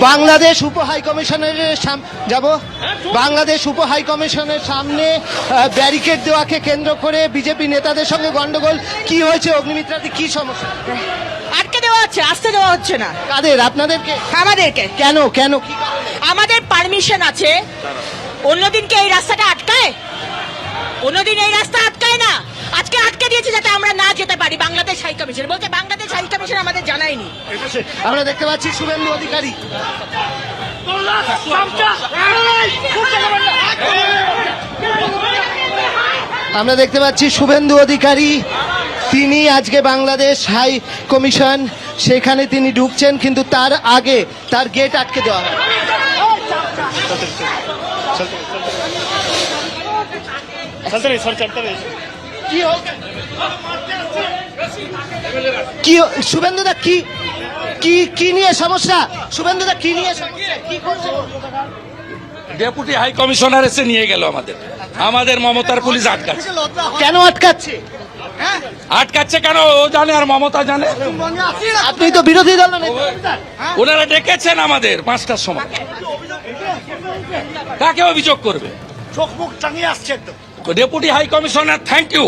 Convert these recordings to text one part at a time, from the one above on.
বাংলাদেশ উপ হাই কমিশনের সাম- যাব। বাংলাদেশ উপ হাই কমিশনের সামনে ব্যারিকেড দেওয়াকে কেন্দ্র করে বিজেপি নেতাদের সঙ্গে গন্ডগোল। কি হয়েছে অগ্নিমিত্রাতে কি সমস্যা? আটকে দেওয়া হচ্ছে আসতে দেওয়া হচ্ছে না। কাদের? আপনাদেরকে? আমাদেরকে। কেন কেন আমাদের পারমিশন আছে। অন্যদিনকে এই রাস্তাটা আটকায়? অন্যদিন এই রাস্তা আটকায় না? আটকে দিয়েছে যাতে আমরা না যেতে পারি বাংলাদেশ হাই কমিশন বলছে বাংলাদেশ হাই কমিশন আমাদের জানায়নি আমরা দেখতে পাচ্ছি শুভেন্দু অধিকারী আমরা দেখতে পাচ্ছি শুভেন্দু অধিকারী তিনি আজকে বাংলাদেশ হাই কমিশন সেখানে তিনি ঢুকছেন কিন্তু তার আগে তার গেট আটকে দেওয়া হয় चलते रहिए सर चलते रहिए কি কি শুভেন্দুদা কি? কি কি নিয়ে সমস্যা? শুভেন্দুদা কি নিয়ে সমস্যা? কি করছে? ডেপুটি হাই কমিশনার এসে নিয়ে গেল আমাদের। আমাদের মমতার পুলিশ আটকাচ্ছে। কেন আটকাচ্ছে? আটকাচ্ছে কেন? ও জানে আর মমতা জানে। আপনি তো বিরোধী দল ওনারা ডেকেছেন আমাদের পাঁচটার সময়। কাকে অভিযোগ করবে? চোখ মুখ টাঙিয়ে আসছে একদম। Deputy high commissioner thank you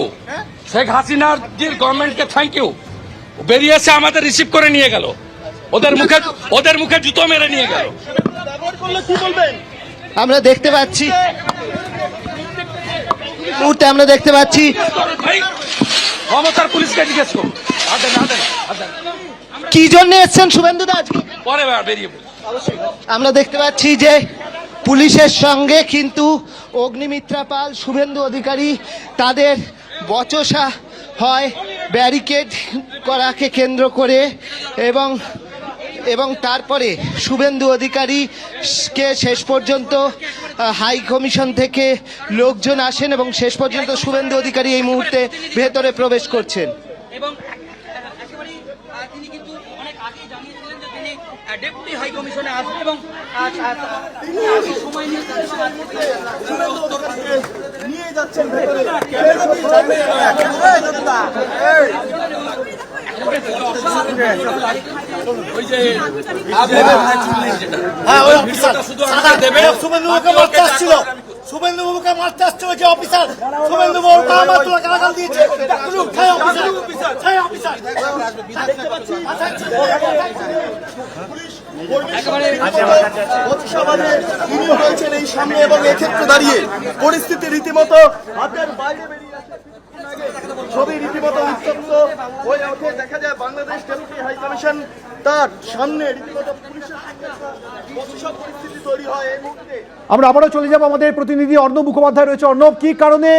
Sheikh হাসিনার জির গভর্নমেন্টকে থ্যাংক ইউ বেরিয়ে এসে আমাদের রিসিভ করে নিয়ে গেল। ওদের মুখে ওদের মুখে জুতো মেরে নিয়ে গেল। ব্যবহার করলে কি বলবেন? আমরা দেখতে পাচ্ছি। মুহূর্তে আমরা দেখতে পাচ্ছি। মমতার পুলিশকে জিজ্ঞেস করুন। কি জন্য এসছেন শুভেন্দুদা আজকে? পরে বার বেরিয়ে। আমরা দেখতে পাচ্ছি যে পুলিশের সঙ্গে কিন্তু অগ্নিমিত্রা পাল, শুভেন্দু অধিকারী তাদের বচসা হয় ব্যারিকেড করাকে কেন্দ্র করে এবং এবং তারপরে শুভেন্দু অধিকারীকে শেষ পর্যন্ত হাই কমিশন থেকে লোকজন আসেন এবং শেষ পর্যন্ত শুভেন্দু অধিকারী এই মুহূর্তে ভেতরে প্রবেশ করছেন। একেবারেই তিনি কিন্তু অনেক আগে জানিয়েছিলেন যে তিনি ডেপুটি হাই কমিশনে আসবেন এবং সময় আজকে নিয়ে যাচ্ছেন ভেতরে হ্যাঁ ওই অফিসার শুভেন্দু বাবুকে মারতে আসছিল। শুভেন্দু বাবুকে মারতে আসছিল যে অফিসার। শুভেন্দু বাবু পা মাত্র গালাগাল দিয়েছে। Officer officer. এই সামনে এবং এক্ষেত্রে দাঁড়িয়ে পরিস্থিতি রীতিমতো হাতের বাইরে বেরিয়ে আসে ছবি রীতিমতো উত্তপ্ত হয়ে ওঠে দেখা যায় বাংলাদেশ ডেপুটি হাই কমিশন তার সামনে রীতিমতো পুলিশের সঙ্গে একটা বচসা পরিস্থিতি তৈরি হয় এই মুহূর্তে। আমরা আবারও চলে যাব আমাদের প্রতিনিধি অর্ণব মুখোপাধ্যায় রয়েছে। অর্ণব কি কারণে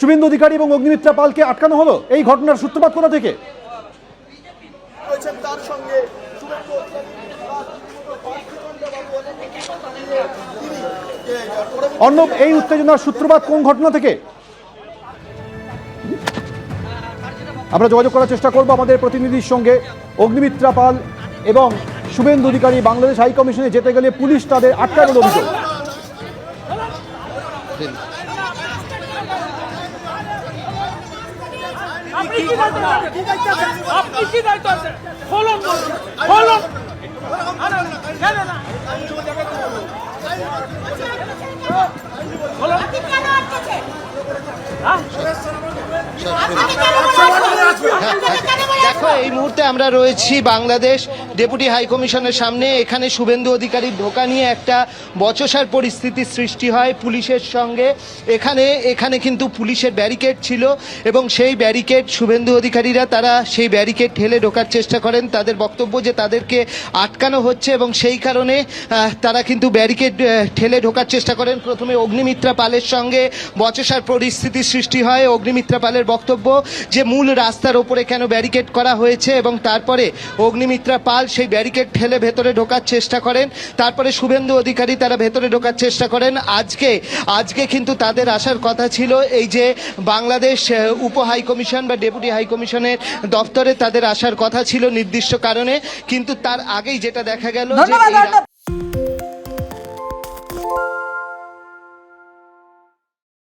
শুভেন্দু অধিকারী এবং অগ্নিমিত্রা পালকে আটকানো হলো? এই ঘটনার সূত্রপাত কোথা থেকে? তার সঙ্গে তার অর্ণব এই উত্তেজনার সূত্রপাত কোন ঘটনা থেকে? আমরা যোগাযোগ করার চেষ্টা করব আমাদের প্রতিনিধির সঙ্গে। অগ্নিমিত্রা পাল এবং শুভেন্দু অধিকারী বাংলাদেশ হাই কমিশনে যেতে গেলে পুলিশ তাদের আটকানোর অভিযোগ। আপনি দেখো এই মুহূর্তে আমরা রয়েছি বাংলাদেশ ডেপুটি হাই কমিশনের সামনে এখানে শুভেন্দু অধিকারী ঢোকা নিয়ে একটা বচসার পরিস্থিতি সৃষ্টি হয় পুলিশের সঙ্গে। এখানে এখানে কিন্তু পুলিশের ব্যারিকেড ছিল এবং সেই ব্যারিকেড শুভেন্দু অধিকারীরা তারা সেই ব্যারিকেড ঠেলে ঢোকার চেষ্টা করেন। তাদের বক্তব্য যে তাদেরকে আটকানো হচ্ছে এবং সেই কারণে তারা কিন্তু ব্যারিকেড ঠেলে ঢোকার চেষ্টা করেন। প্রথমে অগ্নিমিত্রা পালের সঙ্গে বচসার পরিস্থিতি সৃষ্টি হয়। অগ্নিমিত্রা পালের বক্তব্য যে মূল রাস্তার ওপরে কেন ব্যারিকেড করা হয়েছে এবং তারপরে অগ্নিমিত্রা পাল সেই ব্যারিকেড ঠেলে ভেতরে ঢোকার চেষ্টা করেন তারপরে শুভেন্দু অধিকারী তারা ভেতরে ঢোকার চেষ্টা করেন। আজকে আজকে কিন্তু তাদের আসার কথা ছিল এই যে বাংলাদেশ উপ হাই কমিশন বা ডেপুটি হাই কমিশনের দপ্তরে তাদের আসার কথা ছিল নির্দিষ্ট কারণে কিন্তু তার আগেই যেটা দেখা গেল